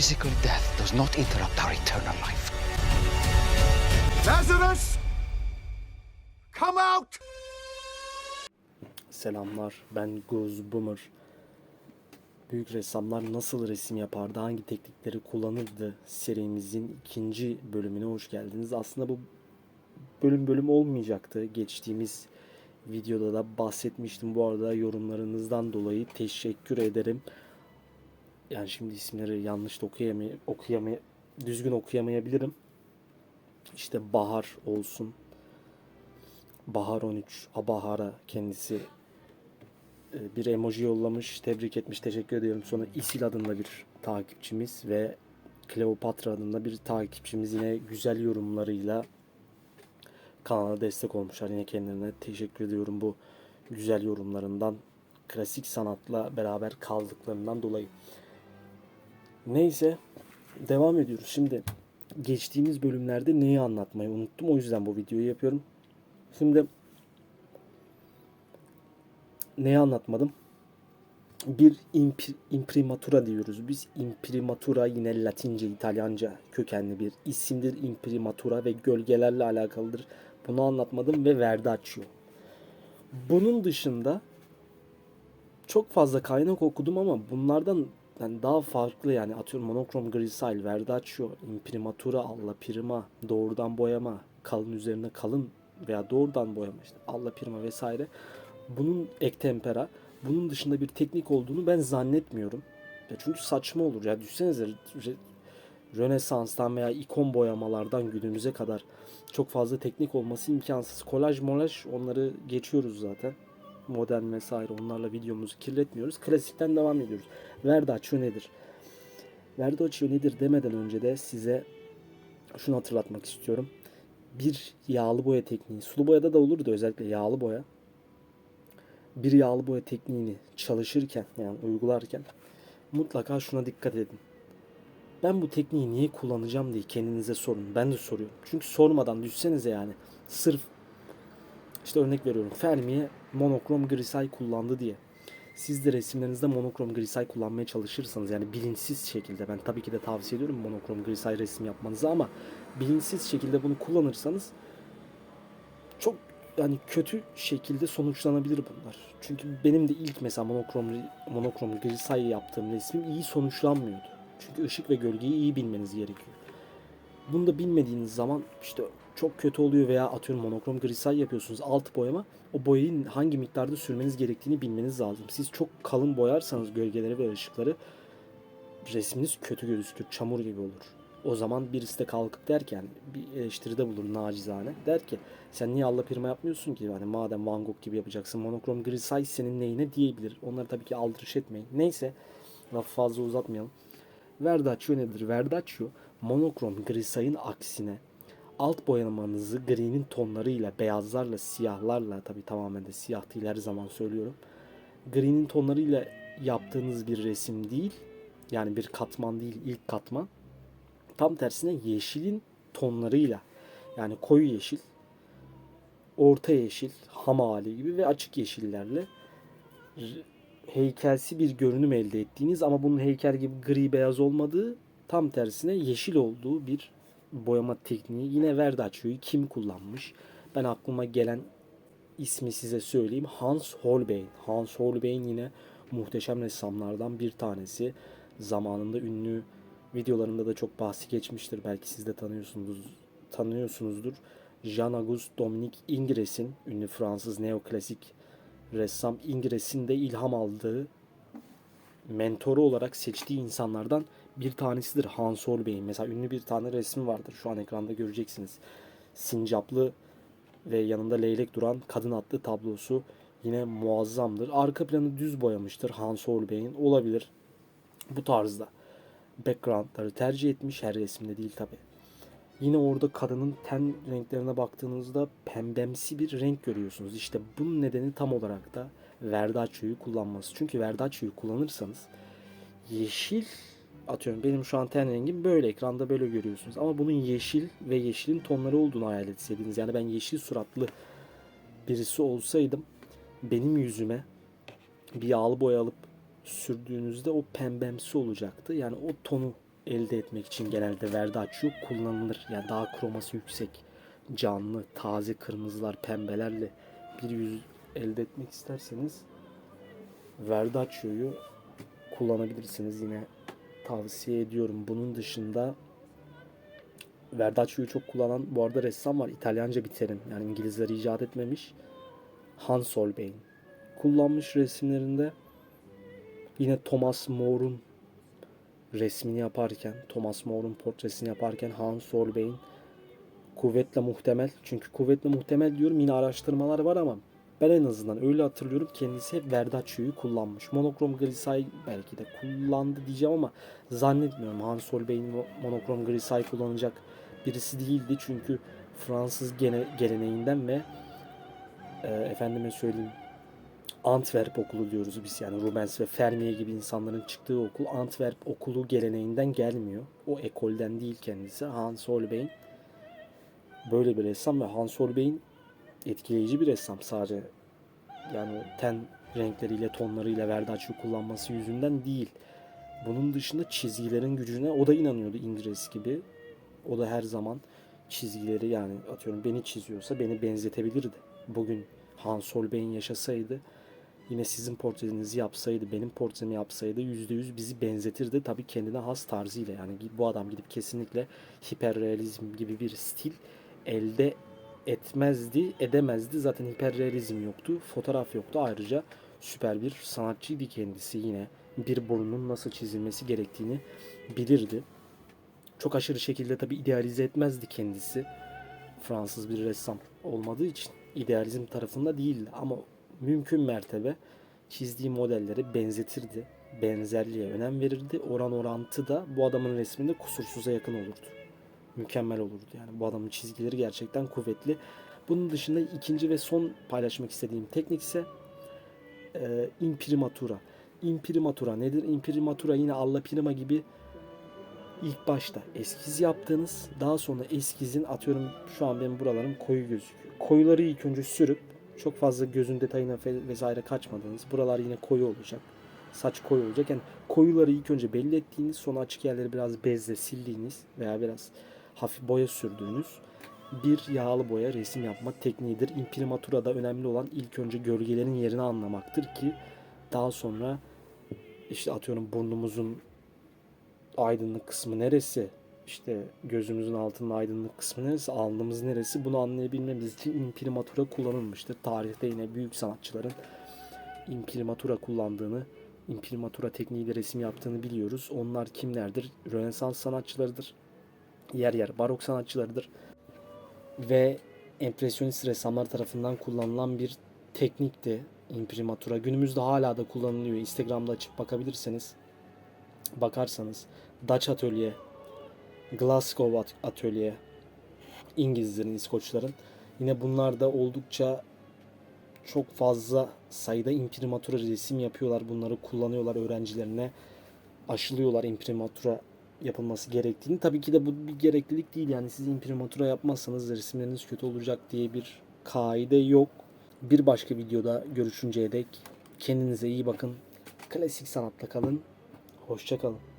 physical death does not interrupt our eternal life. Lazarus! Come out! Selamlar, ben Goz Boomer. Büyük ressamlar nasıl resim yapardı, hangi teknikleri kullanırdı serimizin ikinci bölümüne hoş geldiniz. Aslında bu bölüm bölüm olmayacaktı. Geçtiğimiz videoda da bahsetmiştim. Bu arada yorumlarınızdan dolayı teşekkür ederim. Yani şimdi isimleri yanlış da okuyamay okuyamay düzgün okuyamayabilirim. İşte Bahar olsun. Bahar 13, Abahara kendisi e, bir emoji yollamış, tebrik etmiş, teşekkür ediyorum. Sonra İsil adında bir takipçimiz ve Kleopatra adında bir takipçimiz yine güzel yorumlarıyla kanala destek olmuşlar. Yine kendilerine teşekkür ediyorum bu güzel yorumlarından, klasik sanatla beraber kaldıklarından dolayı. Neyse, devam ediyoruz. Şimdi geçtiğimiz bölümlerde neyi anlatmayı unuttum. O yüzden bu videoyu yapıyorum. Şimdi neyi anlatmadım? Bir imp- imprimatura diyoruz. Biz imprimatura yine Latince, İtalyanca kökenli bir isimdir. Imprimatura ve gölgelerle alakalıdır. Bunu anlatmadım ve Verdaccio. Bunun dışında çok fazla kaynak okudum ama bunlardan yani daha farklı yani atıyorum monokrom grisail, verdaccio, imprimatura, alla prima, doğrudan boyama, kalın üzerine kalın veya doğrudan boyama işte alla prima vesaire. Bunun ek tempera, bunun dışında bir teknik olduğunu ben zannetmiyorum. Ya çünkü saçma olur ya düşünsenize Rönesans'tan veya ikon boyamalardan günümüze kadar çok fazla teknik olması imkansız. Kolaj molaj onları geçiyoruz zaten. Modern vesaire onlarla videomuzu kirletmiyoruz. Klasikten devam ediyoruz. Verdaccio nedir? Verdaccio nedir demeden önce de size şunu hatırlatmak istiyorum. Bir yağlı boya tekniği, sulu boyada da olur da özellikle yağlı boya. Bir yağlı boya tekniğini çalışırken yani uygularken mutlaka şuna dikkat edin. Ben bu tekniği niye kullanacağım diye kendinize sorun. Ben de soruyorum. Çünkü sormadan düşsenize yani sırf işte örnek veriyorum Fermi'ye monokrom grisay kullandı diye. Siz de resimlerinizde monokrom grisay kullanmaya çalışırsanız yani bilinçsiz şekilde ben tabii ki de tavsiye ediyorum monokrom grisay resim yapmanızı ama bilinçsiz şekilde bunu kullanırsanız çok yani kötü şekilde sonuçlanabilir bunlar. Çünkü benim de ilk mesela monokrom monokrom grisay yaptığım resmim iyi sonuçlanmıyordu. Çünkü ışık ve gölgeyi iyi bilmeniz gerekiyor. Bunu da bilmediğiniz zaman işte çok kötü oluyor veya atıyorum monokrom grisay yapıyorsunuz alt boyama o boyayı hangi miktarda sürmeniz gerektiğini bilmeniz lazım. Siz çok kalın boyarsanız gölgeleri ve ışıkları resminiz kötü gözükür, çamur gibi olur. O zaman birisi de kalkıp derken bir eleştiride bulur nacizane. Der ki sen niye Allah firma yapmıyorsun ki? Yani madem Van Gogh gibi yapacaksın monokrom grisay senin neyine diyebilir. Onları tabii ki aldırış etmeyin. Neyse lafı fazla uzatmayalım. Verdaccio nedir? Verdaccio monokrom grisayın aksine alt boyamanızı gri'nin tonlarıyla, beyazlarla, siyahlarla tabi tamamen de siyah değil her zaman söylüyorum. Gri'nin tonlarıyla yaptığınız bir resim değil. Yani bir katman değil ilk katman. Tam tersine yeşilin tonlarıyla yani koyu yeşil, orta yeşil, ham hali gibi ve açık yeşillerle heykelsi bir görünüm elde ettiğiniz ama bunun heykel gibi gri beyaz olmadığı tam tersine yeşil olduğu bir boyama tekniği. Yine Verdaccio'yu kim kullanmış? Ben aklıma gelen ismi size söyleyeyim. Hans Holbein. Hans Holbein yine muhteşem ressamlardan bir tanesi. Zamanında ünlü videolarında da çok bahsi geçmiştir. Belki siz de tanıyorsunuz, tanıyorsunuzdur. Jean-Auguste Dominique Ingres'in ünlü Fransız neoklasik ressam Ingres'in de ilham aldığı mentoru olarak seçtiği insanlardan bir tanesidir Hans Holbein. Mesela ünlü bir tane resmi vardır. Şu an ekranda göreceksiniz. Sincaplı ve yanında leylek duran kadın adlı tablosu yine muazzamdır. Arka planı düz boyamıştır Hans Holbein. Olabilir bu tarzda. Backgroundları tercih etmiş. Her resimde değil tabi. Yine orada kadının ten renklerine baktığınızda pembemsi bir renk görüyorsunuz. İşte bunun nedeni tam olarak da Verdaccio'yu kullanması. Çünkü Verdaccio'yu kullanırsanız yeşil atıyorum benim şu an ten rengim böyle ekranda böyle görüyorsunuz. Ama bunun yeşil ve yeşilin tonları olduğunu hayal etseydiniz. Yani ben yeşil suratlı birisi olsaydım benim yüzüme bir yağlı boya alıp sürdüğünüzde o pembemsi olacaktı. Yani o tonu elde etmek için genelde Verdaccio kullanılır. Yani daha kroması yüksek, canlı, taze kırmızılar, pembelerle bir yüz elde etmek isterseniz Verdaccio'yu kullanabilirsiniz. Yine tavsiye ediyorum. Bunun dışında Verdaccio'yu çok kullanan bu arada ressam var. İtalyanca bir terim. Yani İngilizler icat etmemiş. Hans Holbein kullanmış resimlerinde. Yine Thomas More'un resmini yaparken, Thomas More'un portresini yaparken Hans Holbein kuvvetle muhtemel. Çünkü kuvvetle muhtemel diyorum yine araştırmalar var ama ben en azından öyle hatırlıyorum. Kendisi hep Verdaccio'yu kullanmış. Monokrom Grisay belki de kullandı diyeceğim ama zannetmiyorum. Hans Holbein mo- monokrom Grisay kullanacak birisi değildi. Çünkü Fransız gene, geleneğinden ve e, efendime söyleyeyim Antwerp okulu diyoruz biz yani Rubens ve Fermier gibi insanların çıktığı okul Antwerp okulu geleneğinden gelmiyor. O ekolden değil kendisi. Hans Holbein böyle bir ressam ve Hans Holbein etkileyici bir ressam sadece yani ten renkleriyle tonlarıyla Verdaccio kullanması yüzünden değil. Bunun dışında çizgilerin gücüne o da inanıyordu Ingres gibi. O da her zaman çizgileri yani atıyorum beni çiziyorsa beni benzetebilirdi. Bugün Hans Holbein yaşasaydı yine sizin portrenizi yapsaydı, benim portremi yapsaydı %100 bizi benzetirdi. Tabii kendine has tarzıyla yani bu adam gidip kesinlikle hiperrealizm gibi bir stil elde etmezdi, edemezdi. Zaten hiperrealizm yoktu, fotoğraf yoktu. Ayrıca süper bir sanatçıydı kendisi yine. Bir burnun nasıl çizilmesi gerektiğini bilirdi. Çok aşırı şekilde tabii idealize etmezdi kendisi. Fransız bir ressam olmadığı için idealizm tarafında değildi ama mümkün mertebe çizdiği modelleri benzetirdi. Benzerliğe önem verirdi. Oran orantı da bu adamın resminde kusursuza yakın olurdu. Mükemmel olurdu. Yani bu adamın çizgileri gerçekten kuvvetli. Bunun dışında ikinci ve son paylaşmak istediğim teknik ise e, imprimatura. Imprimatura nedir? Imprimatura yine alla prima gibi ilk başta eskiz yaptığınız, daha sonra eskizin atıyorum şu an benim buralarım koyu gözüküyor. Koyuları ilk önce sürüp çok fazla gözün detayına vesaire kaçmadığınız, buralar yine koyu olacak. Saç koyu olacak. Yani koyuları ilk önce belli ettiğiniz, sonra açık yerleri biraz bezle sildiğiniz veya biraz hafif boya sürdüğünüz bir yağlı boya resim yapma tekniğidir. Imprimatura'da önemli olan ilk önce gölgelerin yerini anlamaktır ki daha sonra işte atıyorum burnumuzun aydınlık kısmı neresi? İşte gözümüzün altının aydınlık kısmı neresi? Alnımız neresi? Bunu anlayabilmemiz için imprimatura kullanılmıştır. Tarihte yine büyük sanatçıların imprimatura kullandığını, imprimatura tekniğiyle resim yaptığını biliyoruz. Onlar kimlerdir? Rönesans sanatçılarıdır. Yer yer barok sanatçılarıdır. Ve empresyonist ressamlar tarafından kullanılan bir teknikti imprimatura. Günümüzde hala da kullanılıyor. Instagram'da açıp bakabilirseniz bakarsanız Dutch Atölye, Glasgow At- Atölye, İngilizlerin, İskoçların yine bunlar da oldukça çok fazla sayıda imprimatura resim yapıyorlar. Bunları kullanıyorlar öğrencilerine aşılıyorlar imprimatura yapılması gerektiğini. Tabii ki de bu bir gereklilik değil. Yani siz imprimatura yapmazsanız resimleriniz kötü olacak diye bir kaide yok. Bir başka videoda görüşünceye dek kendinize iyi bakın. Klasik sanatla kalın. Hoşça kalın.